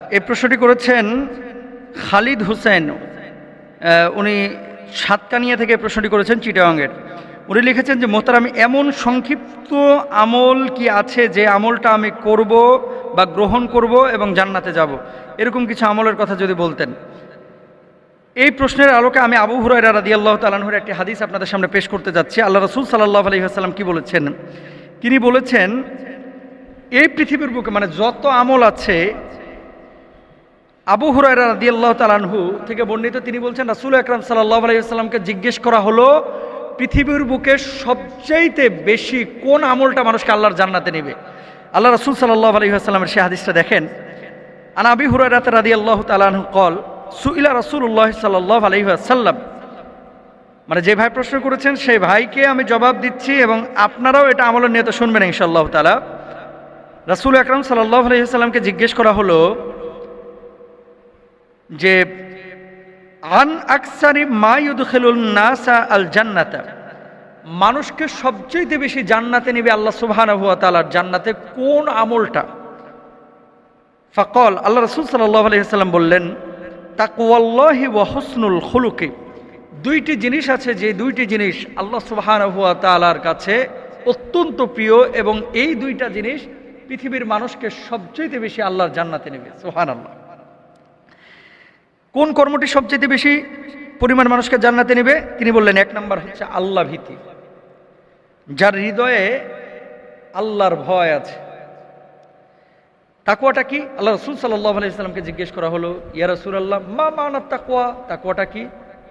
এই প্রশ্নটি করেছেন খালিদ হোসেন। উনি সাতকানিয়া থেকে প্রশ্নটি করেছেন চিটাগাংয়ের। উনি লিখেছেন যে, মোহতারাম, এমন সংক্ষিপ্ত আমল কি আছে যে আমলটা আমি করব বা গ্রহণ করব এবং জান্নাতে যাব? এরকম কিছু আমলের কথা যদি বলতেন। এই প্রশ্নের আলোকে আমি আবু হুরাইরা রাদি আল্লাহ তালাহুর একটি হাদিস আপনাদের সামনে পেশ করতে যাচ্ছি। আল্লাহ রসুল সাল্লাহ আলহিহাসাল্লাম কি বলেছেন? তিনি বলেছেন, এই পৃথিবীর বুকে মানে যত আমল আছে আবু হুরায়রা রাদিয়াল্লাহ তালানহু থেকে বর্ণিত তিনি বলছেন, রাসুল আকরাম সাল্লাহ আলাইসাল্লামকে জিজ্ঞেস করা হলো, পৃথিবীর বুকে সবচাইতে বেশি কোন আমলটা মানুষকে আল্লাহর জান্নাতে নেবে? আল্লাহ রাসুল সাল্লাহ আলহিহাস্লামের সে হাদিসটা দেখেন। আনা আবি হুরায়রাত রাদি আল্লাহ তালানহু কল সুইলা রাসুল্লাহ সাল্লাহ আলহিহাসাল্লাম মানে যে ভাই প্রশ্ন করেছেন, সেই ভাইকে আমি জবাব দিচ্ছি এবং আপনারাও এটা আমলের নিয়ে তো শুনবেন ইনশাআল্লাহ তালা রাসুল আকরাম সাল্লাহ আলহিহাস্লামকে জিজ্ঞেস করা হলো যে, আন আকসারি মায়ুদ খেলুল নাসা আল জান্নাতা। মানুষকে সবচেয়ে বেশি জান্নাতে নেবে আল্লাহ তাআলার জান্নাতে কোন আমলটা? ফাকল, আল্লাহ রাসূল সাল্লাল্লাহু আলাইহি সাল্লাম বললেন, তাকওয়াল্লাহি ওয়া হুসনুল খুলুকি। দুইটি জিনিস আছে, যে দুইটি জিনিস আল্লাহ তাআলার কাছে অত্যন্ত প্রিয়, এবং এই দুইটা জিনিস পৃথিবীর মানুষকে সবচেয়ে বেশি আল্লাহর জান্নাতে নেবে। সুবহানাল্লাহ। কোন কর্মটি সবচেয়ে বেশি পরিমাণ মানুষকে জান্নাতে নেবে? তিনি বললেন, এক নম্বর হচ্ছে আল্লাহ ভীতি। যার হৃদয়ে আল্লাহর ভয় আছে। তাকুয়াটা কি? আল্লাহ রসুল সাল্লাহ আলাইসাল্লামকে জিজ্ঞেস করা হলো, ইয়া রসুল আল্লাহ মা মানার তাকুয়া তাকুয়াটা কি?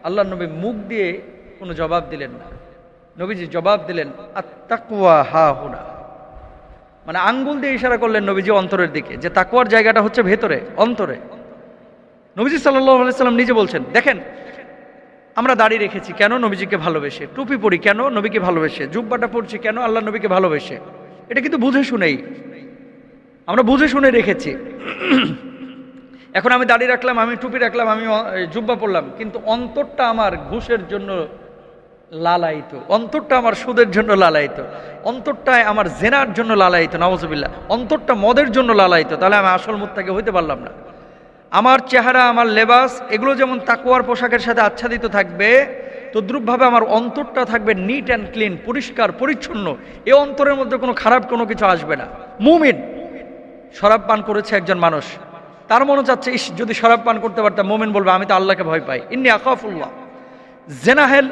আল্লাহ নবী মুখ দিয়ে কোনো জবাব দিলেন না। নবীজি জবাব দিলেন আর তাকুয়া হা হুনা। মানে আঙ্গুল দিয়ে ইশারা করলেন নবীজি অন্তরের দিকে, যে তাকুয়ার জায়গাটা হচ্ছে ভেতরে, অন্তরে। নবীজি সাল্লাহ সাল্লাম নিজে বলছেন, দেখেন, আমরা দাড়ি রেখেছি কেন নবীজিকে ভালোবেসে? টুপি পরি কেন নবীকে ভালোবেসে? জুব্বাটা পড়ছি কেন আল্লাহ নবীকে ভালোবেসে? এটা কিন্তু বুঝে শুনেই, আমরা বুঝে শুনে রেখেছি। এখন আমি দাড়ি রাখলাম, আমি টুপি রাখলাম, আমি জুব্বা পড়লাম কিন্তু অন্তরটা আমার ঘুষের জন্য লালায়িত, অন্তরটা আমার সুদের জন্য লালায়িত, অন্তরটায় আমার জেনার জন্য লালায়িত নওয়াজবিল্লা অন্তরটা মদের জন্য লালায়িত, তাহলে আমি আসল মুত্তাকে হইতে পারলাম না। আমার চেহারা, আমার লেবাস, এগুলো যেমন তাকুয়ার পোশাকের সাথে আচ্ছাদিত থাকবে, তদ্রুপভাবে আমার অন্তরটা থাকবে নিট অ্যান্ড ক্লিন পরিষ্কার, পরিচ্ছন্ন। এ অন্তরের মধ্যে কোনো খারাপ কোনো কিছু আসবে না। মুমিন, শরাব পান করেছে একজন মানুষ। তার মনে চাচ্ছে, ইস, যদি শরাব পান করতে পারতাম, মোমেন বলবে, আমি তো আল্লাহকে ভয় পাই। ইন্নি আকাফুল্লাহ জেনাহেল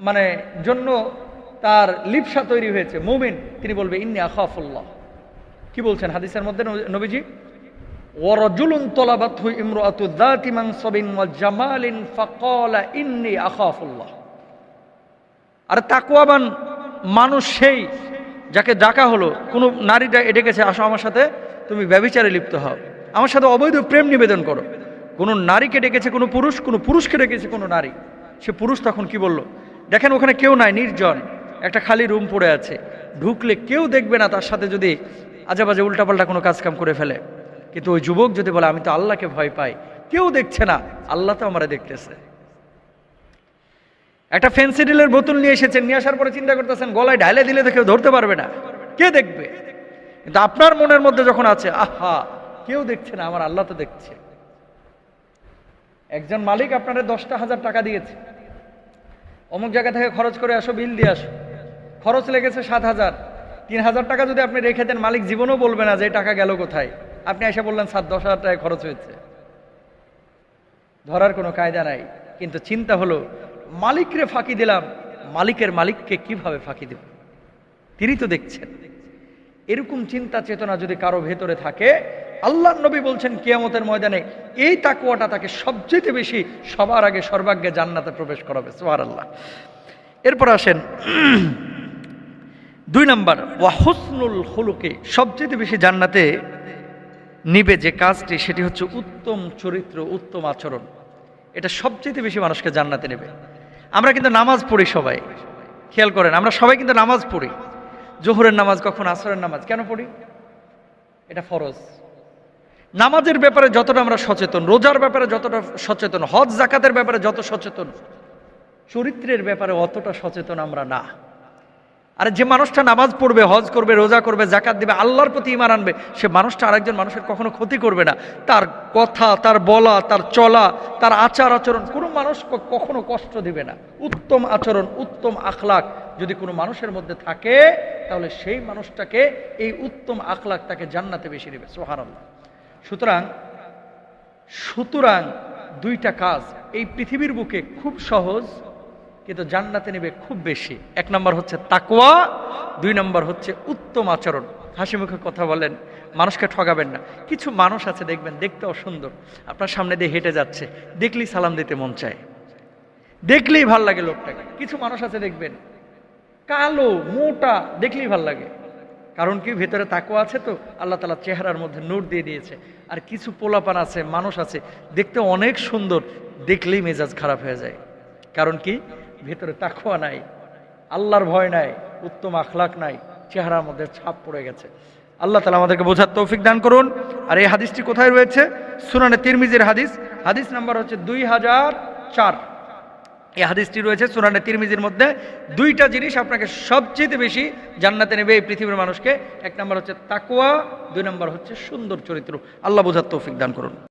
মানে জন্য তার লিপসা তৈরি হয়েছে। মুমিন, তিনি বলবে, ইন্নি আকাফুল্লাহ কি বলছেন হাদিসের মধ্যে নবী- নবীজি? ওয়ারাজুলুন তলাবাতহু ইমরাতু যাতি মানসাবিন ওয়া জামালিন ফাকালা ইন্নী আখাফুল্লাহ। আর তাকওয়াবান মানুষ সেই যাকে ডাকা হলো, কোনো নারীটা ডেকেছে আসো আমার সাথে, তুমি ব্যভিচারে লিপ্ত হও। আমার সাথে অবৈধ প্রেম নিবেদন করো। কোনো নারীকে ডেকেছে কোনো পুরুষ, কোনো পুরুষকে ডেকেছে কোনো নারী। সে পুরুষ তখন কি বলল, দেখেন, ওখানে কেউ নাই, নির্জন। একটা খালি রুম পড়ে আছে। ঢুকলে কেউ দেখবে না, তার সাথে যদি আজেবাজে উল্টাপাল্টা কোনো কাজকাম করে ফেলে। কিন্তু ওই যুবক যদি বলে, আমি তো আল্লাহকে ভয় পাই কেউ দেখছে না। আল্লাহ তো আমরা দেখতেছে। একটা ফেন্সিডিলের বোতল নিয়ে এসেছেন, নিয়ে আসার পরে চিন্তা করতেছেন, গলায় ঢালে দিলে তো কেউ ধরতে পারবে না। কে দেখবে? কিন্তু আপনার মনের মধ্যে যখন আছে, আহা, কেউ দেখছে না, আমার আল্লাহ তো দেখছে। একজন মালিক আপনারা দশটা হাজার টাকা দিয়েছে। অমুক জায়গা থেকে খরচ করে আসো, বিল দিয়ে আসো। খরচ লেগেছে সাত হাজার। তিন হাজার টাকা যদি আপনি রেখে দেন, মালিক জীবনও বলবে না যে টাকা গেল কোথায়? আপনি এসে বললেন সাত দশ হাজার টাকা খরচ হয়েছে। ধরার কোনো কায়দা নাই। কিন্তু চিন্তা হলো, মালিকরে ফাঁকি দিলাম, মালিকের মালিককে কীভাবে ফাঁকি দেব? তিনি তো দেখছেন। এরকম চিন্তা চেতনা যদি কারও ভেতরে থাকে, আল্লাহ নবী বলছেন, কিয়ামতের ময়দানে এই তাকুয়াটা তাকে সবচেয়ে বেশি সবার আগে সর্বাগ্যে জান্নাতে প্রবেশ করাবে। সোহার আল্লাহ এরপর আসেন, দুই নম্বর ওয়াহসনুল হলুকে সবচেয়ে বেশি জান্নাতে নিবে যে কাজটি, সেটি হচ্ছে উত্তম চরিত্র, উত্তম আচরণ। এটা সবচেয়ে বেশি মানুষকে জান্নাতে নেবে। আমরা কিন্তু নামাজ পড়ি সবাই। খেয়াল করেন, আমরা সবাই কিন্তু নামাজ পড়ি। জোহরের নামাজ কখন, আসরের নামাজ কেন পড়ি? এটা ফরজ। নামাজের ব্যাপারে যতটা আমরা সচেতন, রোজার ব্যাপারে যতটা সচেতন, হজ, জাকাতের ব্যাপারে যত সচেতন, চরিত্রের ব্যাপারে অতটা সচেতন আমরা না। আর যে মানুষটা নামাজ পড়বে, হজ করবে, রোজা করবে জাকাত দিবে, আল্লাহর প্রতি ইমান আনবে, সে মানুষটা আরেকজন মানুষের কখনো ক্ষতি করবে না। তার কথা, তার বলা, তার চলা, তার আচার আচরণ, কোনো মানুষ কখনো কষ্ট দিবে না। উত্তম আচরণ, উত্তম আখলাক যদি কোনো মানুষের মধ্যে থাকে, তাহলে সেই মানুষটাকে এই উত্তম আখলাক তাকে জান্নাতে বেশি দেবে। সোহারাল্লাহ সুতরাং সুতরাং দুইটা কাজ এই পৃথিবীর বুকে খুব সহজ কিন্তু জান্নাতে নেবে খুব বেশি। এক নম্বর হচ্ছে তাকওয়া, দুই নম্বর হচ্ছে উত্তম আচরণ। হাসি মুখে কথা বলেন, মানুষকে ঠগাবেন না। কিছু মানুষ আছে, দেখবেন দেখতে সুন্দর। আপনার সামনে দিয়ে হেঁটে যাচ্ছে, দেখলেই সালাম দিতে মন চায়। দেখলেই ভালো লাগে লোকটাকে। কিছু মানুষ আছে, দেখবেন, কালো, মোটা, দেখলেই ভালো লাগে। কারণ কি? ভেতরে তাকুয়া আছে তো, আল্লাহ তালা চেহারার মধ্যে নোট দিয়ে দিয়েছে। আর কিছু পোলাপান আছে, মানুষ আছে, দেখতে অনেক সুন্দর, দেখলেই মেজাজ খারাপ হয়ে যায়। কারণ কি? ভেতরে তাকুয়া নাই, আল্লাহর ভয় নাই, উত্তম আখলাক নাই, চেহারার মধ্যে ছাপ পড়ে গেছে। আল্লাহ তালা আমাদেরকে বোঝার তৌফিক দান করুন। আর এই হাদিসটি কোথায় রয়েছে? সুনানে তিরমিজির হাদিস। হাদিস নাম্বার হচ্ছে দুই হাজার চার। এই হাদিসটি রয়েছে সুনানে তিরমিজির মধ্যে। দুইটা জিনিস আপনাকে সবচেয়ে বেশি জান্নাতে নেবে এই পৃথিবীর মানুষকে। এক নম্বর হচ্ছে তাকুয়া দুই নম্বর হচ্ছে সুন্দর চরিত্র। আল্লাহ বোঝার তৌফিক দান করুন।